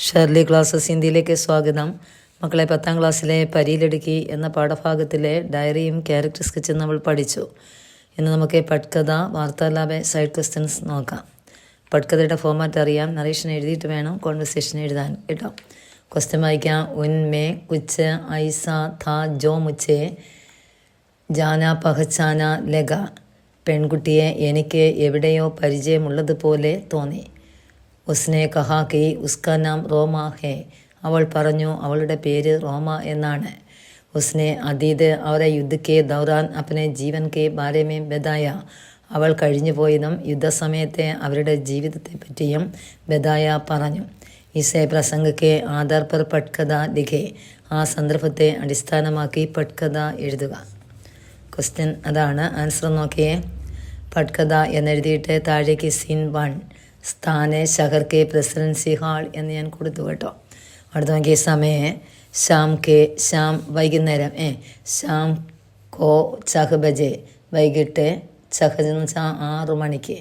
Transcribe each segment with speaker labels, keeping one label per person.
Speaker 1: Shirley classes ഹിന്ദിയിലേക്ക് സ്വാഗതം. മക്കളെ പത്താം ക്ലാസ്സിലെ പരിയിലെടുക്കി എന്ന പാഠഭാഗത്തിലെ ഡയറിയും ക്യാരക്ടർ സ്കെച്ചും നമ്മൾ പഠിച്ചു. ഇന്ന് നമുക്ക് പട്കഥ വാർത്താലാപ സൈഡ് ക്വസ്റ്റ്യൻസ് നോക്കാം. പട്കഥയുടെ ഫോമാറ്റ് അറിയാം. നറേഷൻ എഴുതിയിട്ട് വേണം കോൺവെർസേഷൻ എഴുതാൻ കേട്ടോ. ക്വസ്റ്റ്യൻ വായിക്കാം. ഉൻമേ കുച്ച് ഐസ ഥ ജോ മുച്ചേ ജാന പഹച്ചാന ലഗ. പെൺകുട്ടിയെ എനിക്ക് എവിടെയോ പരിചയമുള്ളതുപോലെ തോന്നി. ഉസ്നെ കഹാ കി ഉസ്ക നാം റോമ ഹേ. അവൾ പറഞ്ഞു അവളുടെ പേര് റോമ എന്നാണ്. ഉസ്നെ അതീത് അവരെ യുദ്ധക്കെ ദൗറാൻ അപ്പനെ ജീവൻ കെ ബാലമേ ബദായ. അവൾ കഴിഞ്ഞുപോയതും യുദ്ധസമയത്തെ അവരുടെ ജീവിതത്തെ പറ്റിയും ബദായ പറഞ്ഞു. ഇസേ പ്രസംഗക്കെ ആധാർ പർ പട്കഥ ലിഖേ. ആ സന്ദർഭത്തെ അടിസ്ഥാനമാക്കി പട്കഥ എഴുതുക. ക്വസ്റ്റ്യൻ അതാണ്. ആൻസർ നോക്കിയേ. പട്കഥ എന്നെഴുതിയിട്ട് താഴേക്ക് സീൻ വൺ. സ്ഥാനെ ഷഹർ കെ പ്രസിഡൻസി ഹാൾ എന്ന് ഞാൻ കൊടുത്തു കേട്ടോ. അടുത്ത നോക്കിയ സമയം ശ്യാം കെ ശ്യാം വൈകുന്നേരം ഏ ശ്യാം കോ ചഹ് ബജെ വൈകിട്ട് ചഹ് എന്ന് വെച്ചാൽ ആറു മണിക്ക്.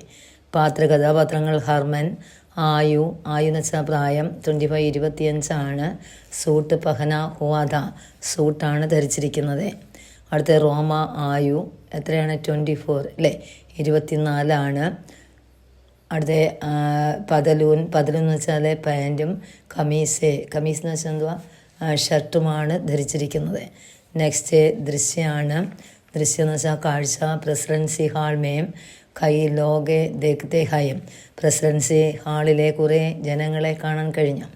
Speaker 1: പാത്ര കഥാപാത്രങ്ങൾ ഹർമൻ ആയു ആയു എന്ന് വെച്ചാൽ പ്രായം ട്വന്റി ഫൈവ് ഇരുപത്തിയഞ്ചാണ്. സൂട്ട് പഹന ഹുവാദ സൂട്ടാണ് ധരിച്ചിരിക്കുന്നത്. അടുത്ത റോമ ആയു എത്രയാണ്? ട്വന്റി ഫോർ അല്ലേ? ഇരുപത്തിനാലാണ്. അടുത്ത പതലൂൻ പതലൂൻ എന്ന് വെച്ചാൽ പാൻറ്റും കമീസ് കമീസ് എന്ന് വെച്ചാൽ എന്തുവാ ഷർട്ടുമാണ് ധരിച്ചിരിക്കുന്നത് നെക്സ്റ്റ് ദൃശ്യമാണ് ദൃശ്യം എന്ന് വെച്ചാൽ കാഴ്ച പ്രസിഡൻസി ഹാൾ മേം കൈ ലോകെ ദേഖത്തെ ഹയം പ്രസിഡൻസി ഹാളിലെ കുറേ ജനങ്ങളെ കാണാൻ കഴിഞ്ഞു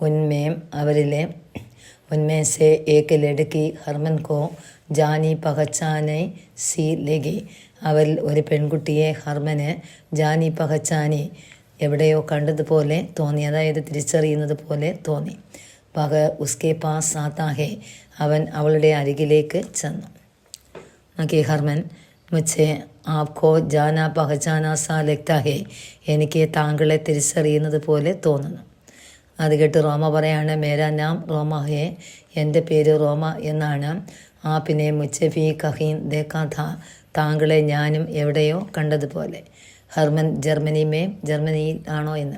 Speaker 1: ഉന്മേം അവരിലെ उनमें से एक लड़की ഹർമൻ കോ ജാനി പഹച്ചാനെ സി ലഗി അവരിൽ ഒരു പെൺകുട്ടിയെ ഹർമന് ജാനി പഹച്ചാനി എവിടെയോ കണ്ടതുപോലെ തോന്നി. അതായത് തിരിച്ചറിയുന്നത് പോലെ തോന്നി. പഹ ഉസ്കെ പാസ് ആത്താഹേ അവൻ അവളുടെ അരികിലേക്ക് ചെന്നു. നോക്കി ഹർമൻ മുച്ചേ ആപ്കോ ജാന പഹചാന സാ ലക്താഹെ. എനിക്ക് താങ്കളെ തിരിച്ചറിയുന്നത് പോലെ തോന്നുന്നു. അത് കേട്ട് റോമ പറയാണ് മേരാ നാം റോമ ഹേ. എന്റെ പേര് റോമ എന്നാണ്. ആ പിന്നെ മുച്ചഫി കഹീൻ ദേക്കാഥ താങ്കളെ ഞാനും എവിടെയോ കണ്ടതുപോലെ. ഹർമൻ ജർമ്മനി മേം ജർമ്മനിയിൽ ആണോ എന്ന്.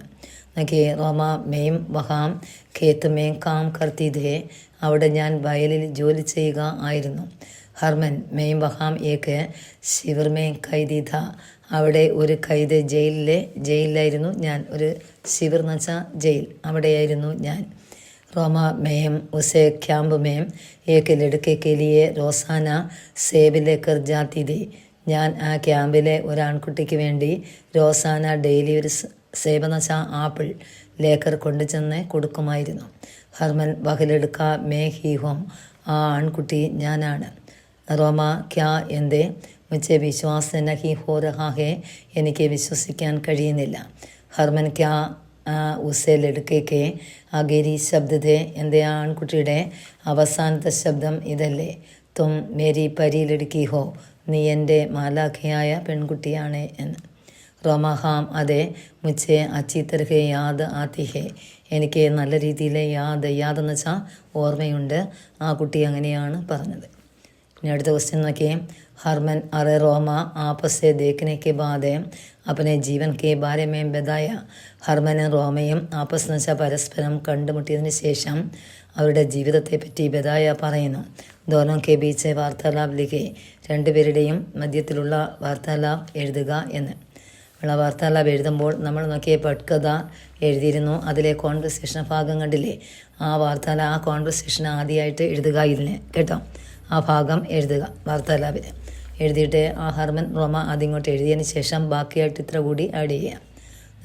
Speaker 1: നോക്കി റോമ മേം വഹാം ഖേത്ത് മേം കാം കർത്തിദേ അവിടെ ഞാൻ വയലിൽ ജോലി ചെയ്യുക ആയിരുന്നു. ഹർമൻ മെയിം വഹാം ഏക്ക് ശിവർമേ കൈദീത അവിടെ ഒരു കൈത് ജയിലിലെ ജയിലിലായിരുന്നു ഞാൻ. ഒരു ശിവർ നച്ച ജയിൽ. അവിടെയായിരുന്നു ഞാൻ. റോമ മേയം ഉസേ ക്യാമ്പ് ഏക്ക് ലടുക്കെ ലിയെ റോസാന സേബിലെ ജാത്തി ദി ഞാൻ ആ ക്യാമ്പിലെ ഒരു ആൺകുട്ടിക്ക് വേണ്ടി റോസാന ഡെയിലി ഒരു സേബ ആപ്പിൾ ലേക്കർ കൊണ്ടുചെന്ന് കൊടുക്കുമായിരുന്നു. ഹർമൻ വഹലെടുക്ക മേ ഹി ഹോം ആ ആൺകുട്ടി ഞാനാണ്. റോമ ക്യാ എന്തേ? മുച്ചെ വിശ്വാസ നഹി ഹോ ഹേ എനിക്ക് വിശ്വസിക്കാൻ കഴിയുന്നില്ല. ഹർമൻ ക്യാ ഉസെ ആ അഗേരി ശബ്ദത്തെ എന്റെ ആൺകുട്ടിയുടെ അവസാനത്തെ ശബ്ദം ഇതല്ലേ. തും മേരി പരിയിലെടുക്കി ഹോ നീ എന്റെ മാലാഖയായ പെൺകുട്ടിയാണ് എന്ന്. റൊമഹാം അതെ മുച്ചെ അച്ചി തരഹെ യാദ് ആത്തി ഹേ എനിക്ക് നല്ല രീതിയിൽ യാദ് യാദെന്ന് വെച്ചാൽ ഓർമ്മയുണ്ട്. ആ കുട്ടി അങ്ങനെയാണ് പറഞ്ഞത്. ഇനി അടുത്ത ക്വസ്റ്റ്യൻ നോക്കി ഹർമൻ അറെ റോമ ആപ്പസെ से देखने के बाद ജീവൻ കെ ഭാര്യമേം ബദായ. ഹർമനെ റോമയും ആപ്പസ് വെച്ച പരസ്പരം കണ്ടുമുട്ടിയതിന് ശേഷം അവരുടെ ജീവിതത്തെപ്പറ്റി ബദായ പറയുന്നു. ദോനോ കെ ബീച്ച് വാർത്താലാബ് ലിഖെ. രണ്ടുപേരുടെയും മധ്യത്തിലുള്ള വാർത്താലാബ് എഴുതുക എന്ന്. ഉള്ള വാർത്താലാബ് എഴുതുമ്പോൾ നമ്മൾ നോക്കിയ പട്കഥ എഴുതിയിരുന്നു. അതിലെ കോൺവെർസേഷൻ ഭാഗം കണ്ടില്ലേ? ആ വാർത്താല ആ കോൺവെർസേഷൻ ആദ്യമായിട്ട് എഴുതുക ഇതിന്. കേട്ടോ? ആ ഭാഗം എഴുതുക. വാർത്താലാപിൽ എഴുതിയിട്ട് ആ ഹർമൻ റോമ അതിങ്ങോട്ട് എഴുതിയതിന് ശേഷം ബാക്കിയായിട്ട് ഇത്ര കൂടി ആഡ് ചെയ്യാം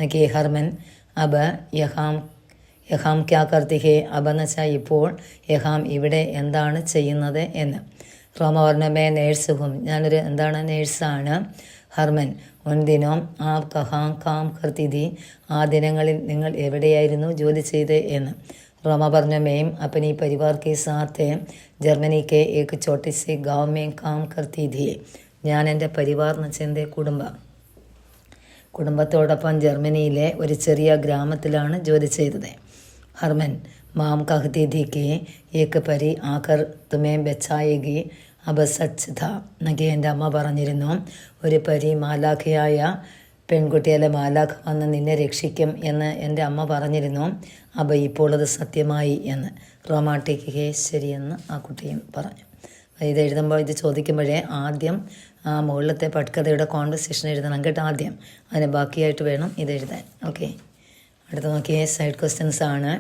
Speaker 1: നോക്കി ഹർമൻ അബ യഹാം യഹാം ക്യാ കർത്തി ഹേ അബ എന്ന് വെച്ചാൽ ഇപ്പോൾ യഹാം ഇവിടെ എന്താണ് ചെയ്യുന്നത് എന്ന്. റോമ വർണമേ നേഴ്സ് ഹും. ഞാനൊരു എന്താണ് നേഴ്സാണ്. ഹർമൻ ഒൻദിനോം ആ കഹാം കാം കർത്തിഥി ആ ദിനങ്ങളിൽ നിങ്ങൾ എവിടെയായിരുന്നു ജോലി ചെയ്തേ എന്ന്. रोमा പറഞ്ഞ मेम अपनी परिवार के साथ ജർമ്മനി കെ ഏക്ക് ചോട്ടി സി ഗാവ് മേ കാം കർത്തി ധി ഞാൻ എൻ്റെ പരിവാർ എന്ന് വെച്ചാൽ എൻ്റെ കുടുംബം കുടുംബത്തോടൊപ്പം ജർമ്മനിയിലെ ഒരു ചെറിയ ഗ്രാമത്തിലാണ് ജോലി ചെയ്തത് ഹർമൻ മാം കഹ്തി ധി കെ ഏക്ക് പരി ആകർ തുമേ ബച്ചായേഗി അബ സച്ച് ധ എന്നൊക്കെ എൻ്റെ അമ്മ പറഞ്ഞിരുന്നു ഒരു പരി മാലാഖയായ പെൺകുട്ടിയല്ല മാലാഖ് വന്ന് നിന്നെ രക്ഷിക്കും എന്ന് എന്റെ അമ്മ പറഞ്ഞിരുന്നു. അപ്പോൾ ഇപ്പോൾ അത് സത്യമായി എന്ന് റൊമാട്ടിക് ഹേശ്വരി എന്ന് ആ കുട്ടിയും പറഞ്ഞു. ഇത് എഴുതുമ്പോൾ ഇത് ചോദിക്കുമ്പോഴേ ആദ്യം ആ മുകളിലത്തെ പട്കഥയുടെ കോൺവെർസേഷൻ എഴുതണം കേട്ടോ ആദ്യം. അതിന് ബാക്കിയായിട്ട് വേണം ഇത് എഴുതാൻ. ഓക്കെ അടുത്ത നോക്കിയേ സൈഡ് ക്വസ്റ്റ്യൻസ് ആണ്.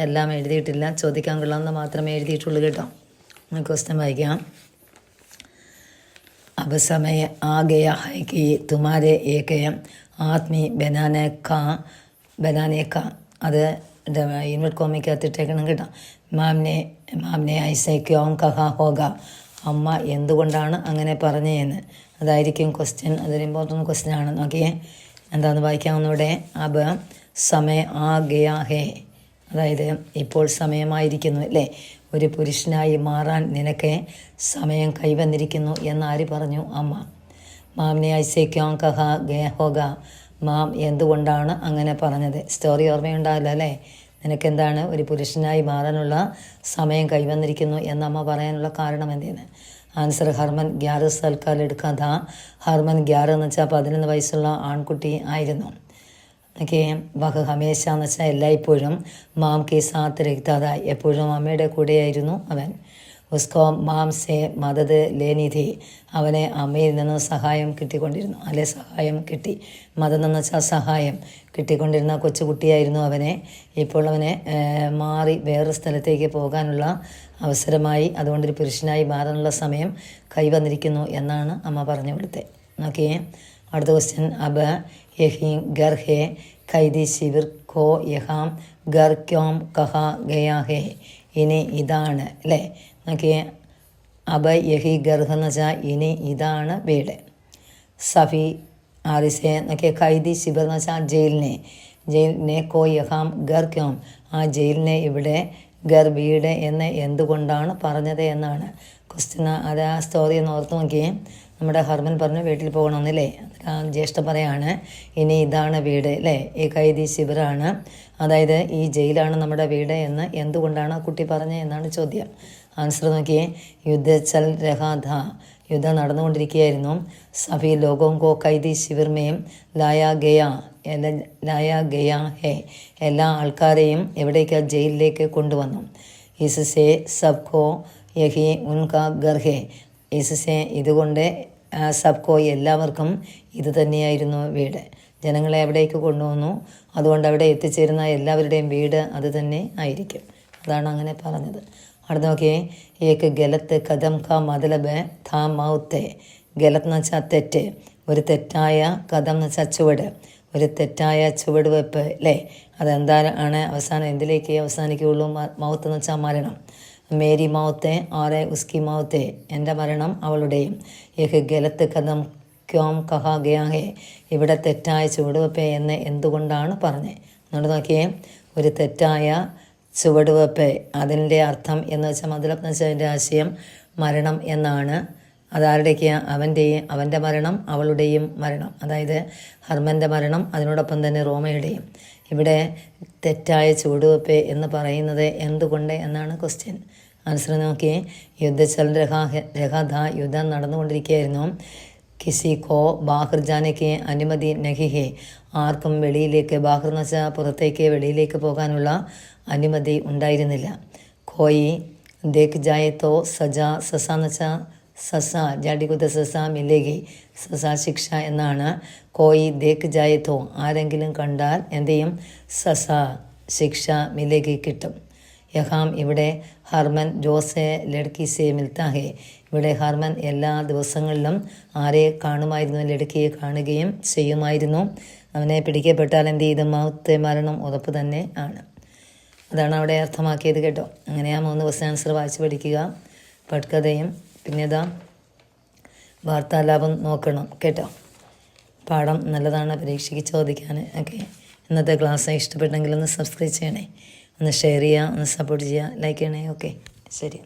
Speaker 1: എല്ലാം എഴുതിയിട്ടില്ല. ചോദിക്കാൻ കൊള്ളാമെന്ന് മാത്രമേ എഴുതിയിട്ടുള്ളൂ കേട്ടോ. ക്വസ്റ്റ്യൻ വായിക്കാം. अब समय आ गया है कि तुम्हारे एक ആത്മി ബനാനെ കാ ബനാനെ കാ അത് ഇൻവെർട്ട് കോമിക്കകത്തിട്ടേക്കണം കേട്ടോ മാമിനെ മാമിനെ ഐസെ ക്യോം കഹാ ഹോഗ അമ്മ എന്തുകൊണ്ടാണ് അങ്ങനെ പറഞ്ഞതെന്ന് അതായിരിക്കും ക്വസ്റ്റ്യൻ അതൊരു ഇമ്പോർട്ടൻറ്റ് ക്വസ്റ്റ്യൻ ആണ് നോക്കിയേ എന്താണെന്ന് വായിക്കാവുന്നൂടെ അബ് സമയ ആ ഗയാ ഹേ അതായത് ഇപ്പോൾ സമയമായിരിക്കുന്നു അല്ലേ ഒരു പുരുഷനായി മാറാൻ നിനക്ക് സമയം കൈവന്നിരിക്കുന്നു എന്നാര് പറഞ്ഞു? അമ്മ. മാമിനെ ഐസേക്കോം കഹ ഗേ ഹോഗ. മാം എന്തുകൊണ്ടാണ് അങ്ങനെ പറഞ്ഞത്? സ്റ്റോറി ഓർമ്മയുണ്ടാവില്ല അല്ലേ? നിനക്കെന്താണ് ഒരു പുരുഷനായി മാറാനുള്ള സമയം കൈവന്നിരിക്കുന്നു എന്ന് അമ്മ പറയാനുള്ള കാരണം എന്തെന്ന്? ആൻസർ ഹർമൻ ഗ്യാറ് സൽക്കാൽ എടുക്കാത്ത ഹർമൻ ഗ്യാർ എന്ന് വെച്ചാൽ പതിനൊന്ന് വയസ്സുള്ള ആൺകുട്ടി ആയിരുന്നു. ഓക്കെ വഹ ഹമേശ എന്ന് വെച്ചാൽ എല്ലായ്പ്പോഴും മാം കെ സാത്ത് രക്താതായി എപ്പോഴും അമ്മയുടെ കൂടെയായിരുന്നു അവൻ. ഉസ്കോ മാം സെ മദത് ലേനിധി. അവനെ അമ്മയിൽ നിന്ന് സഹായം കിട്ടിക്കൊണ്ടിരുന്നു. അല്ലെ സഹായം കിട്ടി. മതം എന്ന് വെച്ചാൽ സഹായം കിട്ടിക്കൊണ്ടിരുന്ന കൊച്ചുകുട്ടിയായിരുന്നു അവനെ. ഇപ്പോൾ അവനെ മാറി വേറെ സ്ഥലത്തേക്ക് പോകാനുള്ള അവസരമായി അതുകൊണ്ടൊരു പുരുഷനായി മാറാനുള്ള സമയം കൈവന്നിരിക്കുന്നു എന്നാണ് അമ്മ പറഞ്ഞു കൊടുത്തത് ഓക്കെ അടുത്ത ക്വസ്റ്റ്യൻ അബ യഹി ഗർ ഹേ ഖൈദി ശിവിർ ഖോ യഹാം ഗർ ക്യോം കഹ ഗയാ ഹേ ഇനി ഇതാണ് അല്ലേ? നോക്കിയേ അബ യഹി ഗർഹ എന്ന് വെച്ചാൽ ഇനി ഇതാണ് വീട്. സഫി ആറിസെ നോക്കിയ ഖൈദി ശിബർ എന്ന് വെച്ചാൽ ജയിലിനെ. ജയിലിനെ കോ യഹാം ഗർ ക്യോം. ആ ജയിലിനെ ഇവിടെ ഗർ വീട് എന്ന് എന്തുകൊണ്ടാണ് പറഞ്ഞത് എന്നാണ്. ക്വസ്റ്റ്യൻ അത് ആ സ്റ്റോറി ഒന്ന് ഓർത്ത് നോക്കിയേ. നമ്മുടെ ഹർമൻ പറഞ്ഞു വീട്ടിൽ പോകണമെന്നില്ലേ? ജ്യേഷ്ഠ പറയാണ് ഇനി ഇതാണ് വീട് അല്ലേ ഈ കൈദി ശിബിറാണ് അതായത് ഈ ജയിലാണ് നമ്മുടെ വീട് എന്ന് എന്തുകൊണ്ടാണ് ആ കുട്ടി പറഞ്ഞത് എന്നാണ് ചോദ്യം. ആൻസർ നോക്കിയേ. യുദ്ധച്ചൽ രഹാധ യുദ്ധം നടന്നുകൊണ്ടിരിക്കുകയായിരുന്നു. സഫി ലോകോം കോ കൈദി ശിവിർമയും ലായ ഗയ ലായ ഗയ ഹേ. എല്ലാ ആൾക്കാരെയും എവിടേക്ക്? ജയിലിലേക്ക് കൊണ്ടുവന്നു. ഇസ്സെ സബ്കോ യഹി ഉൻക ഗർഹെ. ഇസ്സെ ഇതുകൊണ്ട് സബ്കോ എല്ലാവർക്കും ഇത് തന്നെയായിരുന്നു വീട്. ജനങ്ങളെ അവിടേക്ക് കൊണ്ടുവന്നു. അതുകൊണ്ട് അവിടെ എത്തിച്ചേരുന്ന എല്ലാവരുടെയും വീട് അത് തന്നെ ആയിരിക്കും. അതാണ് അങ്ങനെ പറഞ്ഞത്. അവിടെ നോക്കിയേ ഏക്ക് ഗലത്ത് കഥം ക മതലബ് ഥാ മൗത്തെ. ഗലത്ത് എന്ന് വെച്ചാൽ തെറ്റ്. ഒരു തെറ്റായ കഥം എന്ന് വെച്ചാൽ ചുവട്. ഒരു തെറ്റായ ചുവട് വെപ്പ് അല്ലേ? അതെന്താണ്? അവസാനം എന്തിലേക്ക് അവസാനിക്കുകയുള്ളൂ? മൗത്ത് എന്ന് വെച്ചാൽ മരണം. മേരി മൗത്തെ ആറെ ഉസ്കി മൗത്തെ എന്റെ മരണം അവളുടെയും യഹ് ഗലത്ത് കഥം ക്യോം കഹാഗയാഹെ ഇവിടെ തെറ്റായ ചുവടുവെപ്പ് എന്ന് എന്തുകൊണ്ടാണ് പറഞ്ഞത് എന്നോട് നോക്കിയേ ഒരു തെറ്റായ ചുവടുവെപ്പ് അതിന്റെ അർത്ഥം എന്ന് വെച്ചാൽ അതിന്റെ ആശയം മരണം എന്നാണ്. അതാരുടെയൊക്കെ അവന്റെയും അവന്റെ മരണം അവളുടെയും മരണം. അതായത് ഹർമന്റെ മരണം അതിനോടൊപ്പം തന്നെ റോമയുടെയും. ഇവിടെ തെറ്റായ ചുവടുവെപ്പ് എന്ന് പറയുന്നത് എന്തുകൊണ്ട് എന്നാണ് ക്വസ്റ്റ്യൻ ആൻസർ നോക്കി യുദ്ധച്ചൽ രഹാ രഹധ യുദ്ധം നടന്നുകൊണ്ടിരിക്കുകയായിരുന്നു. കിസി കോ ബാഹർജാനയ്ക്ക് അനുമതി നഹിഹെ ആർക്കും വെളിയിലേക്ക് ബാഹർ എന്ന് വെച്ചാൽ പുറത്തേക്ക് വെളിയിലേക്ക് പോകാനുള്ള അനുമതി ഉണ്ടായിരുന്നില്ല. കോയി ദേഖ് ജായത്തോ സജ സസ എന്ന് വെച്ചാൽ സസ ജാഡികുത സസ മില്ലേഗി സസ ശിക്ഷ എന്നാണ് കോയി ദേക്ക് ജായത്തോ ആരെങ്കിലും കണ്ടാൽ എന്ത് ചെയ്യും സസ ശിക്ഷ മില്ലേഗി കിട്ടും. യഹാം ഇവിടെ ഹർമൻ ജോസെ ലഡ്കി സെ മിൽത്താഹെ ഇവിടെ ഹർമൻ എല്ലാ ദിവസങ്ങളിലും ആരെ കാണുമായിരുന്നു ലഡ്കിയെ കാണുകയും ചെയ്യുമായിരുന്നു. അവനെ പിടിക്കപ്പെട്ടാൽ എന്ത് ചെയ്തു? മൗത്തെ മരണം ഉറപ്പ് തന്നെ ആണ്. അതാണ് അവിടെ അർത്ഥമാക്കിയത് കേട്ടോ. അങ്ങനെ ആ മൂന്ന് ക്വസ്റ്റ്യൻ ആൻസർ വായിച്ച് പഠിക്കുക. പട്കഥയും പിന്നെ ഇതാ വാർത്താലാപം നോക്കണം കേട്ടോ? പാഠം നല്ലതാണ് പരീക്ഷയ്ക്ക് ചോദിക്കാൻ ഓക്കെ ഇന്നത്തെ ക്ലാസ് ഇഷ്ടപ്പെട്ടെങ്കിൽ ഒന്ന് സബ്സ്ക്രൈബ് ചെയ്യണേ. ഒന്ന് ഷെയർ ചെയ്യുക ഒന്ന് സപ്പോർട്ട് ചെയ്യുക ലൈക്ക് ചെയ്യണേ ഓക്കെ ശരി.